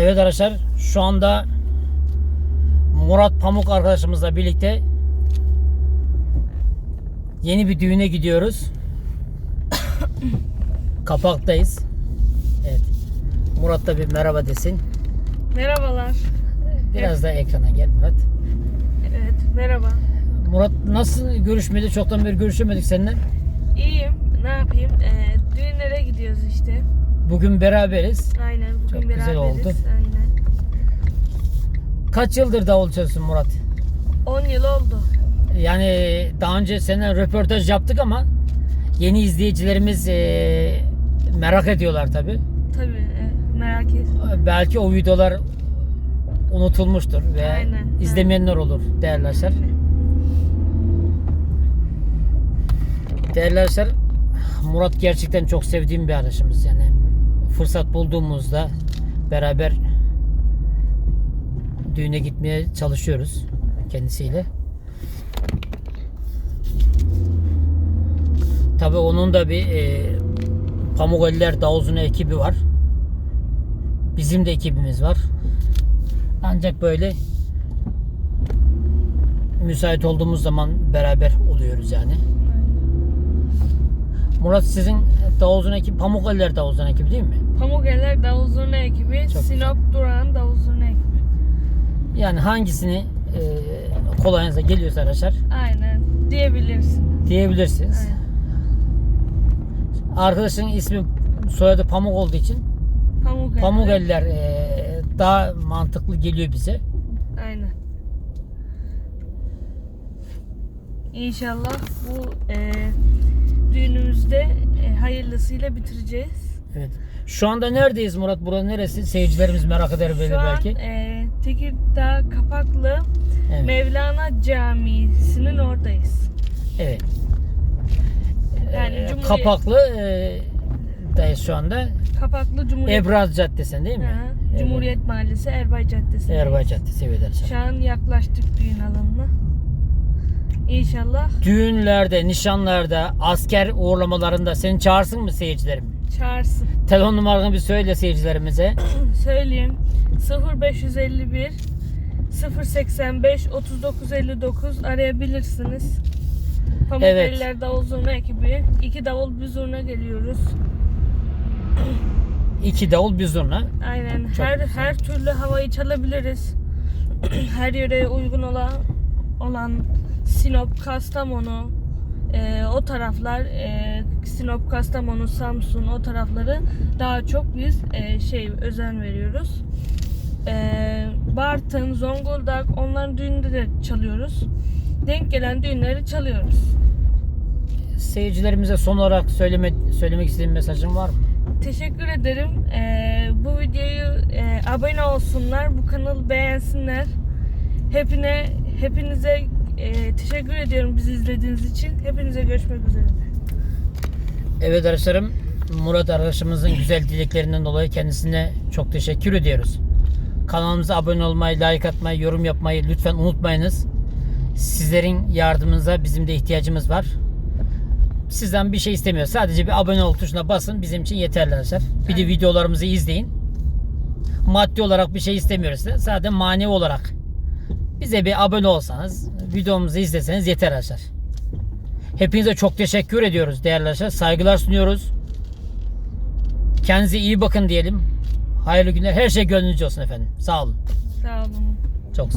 Evet arkadaşlar şu anda Murat Pamuk arkadaşımızla birlikte yeni bir düğüne gidiyoruz. Kapaktayız. Evet. Murat da bir merhaba desin. Merhabalar. Biraz da ekrana gel Murat. Evet, merhaba. Murat nasıl görüşmedi? Çoktan beri görüşemedik seninle. İyiyim. Ne yapayım? Ee, düğünlere gidiyoruz işte. Bugün beraberiz. Aynen. Bugün Çok güzel beraberiz. oldu. Aynen. Kaç yıldır davul çalıyorsun Murat? 10 yıl oldu. Yani daha önce seninle röportaj yaptık ama yeni izleyicilerimiz eee, merak ediyorlar tabi. Tabii. e, merak et. Belki o videolar unutulmuştur ve Aynen, izlemeyenler olur değerli arkadaşlar. Değerli arkadaşlar Murat gerçekten çok sevdiğim bir arkadaşımız yani fırsat bulduğumuzda beraber düğüne gitmeye çalışıyoruz kendisiyle. Tabi onun da bir e, Pamuk Eller Davuzunu ekibi var. Bizim de ekibimiz var. Ancak böyle müsait olduğumuz zaman beraber oluyoruz yani. Murat sizin Davuzun ekibi Pamuk Eller Davuzun ekibi değil mi? Pamukeller Davul Zurna ekibi, Çok Sinop Duran Davul Zurna ekibi. Yani hangisini e, kolayınıza geliyorsa arkadaşlar Aynen. Diyebilirsin. diyebilirsiniz. Aynen. Arkadaşın ismi soyadı Pamuk olduğu için Pamukeller. Pamuk Eller e, daha mantıklı geliyor bize. Aynen. İnşallah bu e, düğünümüzde hayırlısıyla bitireceğiz. Evet. Şu anda neredeyiz Murat? Burası neresi? Seyircilerimiz merak eder böyle Şu an belki. e, Tekirdağ Kapaklı Evet. Mevlana Camisi'nin oradayız. Evet. Yani Ee, Cumhuriyet- Kapaklı e, dayız şu anda. Kapaklı Cumhuriyet, Ebraz Caddesi'nde değil mi? Hı, Cumhuriyet Mahallesi Erbay Caddesi. Erbay Caddesi evet. Şu an yaklaştık düğün alanına. İnşallah Düğünlerde, nişanlarda, asker uğurlamalarında seni çağırsın mı seyircilerim? çağırsın. Telefon numaranı bir söyle seyircilerimize. Söyleyeyim. 0551 085 3959 arayabilirsiniz. Pamuk Evet. Davul Zurna ekibi. İki davul bir zurna geliyoruz. İki davul bir zurna. Aynen. Çok her güzel. her türlü havayı çalabiliriz. her yöreye uygun olan olan Sinop, Kastamonu, e, o taraflar e, Sinop, Kastamonu, Samsun o tarafları daha çok biz e, şey özen veriyoruz. E, Bartın, Zonguldak onların düğünde de çalıyoruz. Denk gelen düğünleri çalıyoruz. Seyircilerimize son olarak söyleme, söylemek istediğin mesajın var mı? Teşekkür ederim. Ee, bu videoyu e, abone olsunlar, bu kanalı beğensinler. Hepine, hepinize e, teşekkür ediyorum bizi izlediğiniz için. Hepinize görüşmek üzere. Evet arkadaşlarım Murat arkadaşımızın güzel dileklerinden dolayı kendisine çok teşekkür ediyoruz. Kanalımıza abone olmayı, like atmayı, yorum yapmayı lütfen unutmayınız. Sizlerin yardımınıza bizim de ihtiyacımız var. Sizden bir şey istemiyor. Sadece bir abone ol tuşuna basın. Bizim için yeterli arkadaşlar. Bir de videolarımızı izleyin. Maddi olarak bir şey istemiyoruz. Sadece manevi olarak. Bize bir abone olsanız, videomuzu izleseniz yeter arkadaşlar. Hepinize çok teşekkür ediyoruz değerli arkadaşlar. Saygılar sunuyoruz. Kendinize iyi bakın diyelim. Hayırlı günler. Her şey gönlünüzce olsun efendim. Sağ olun. Sağ olun. Çok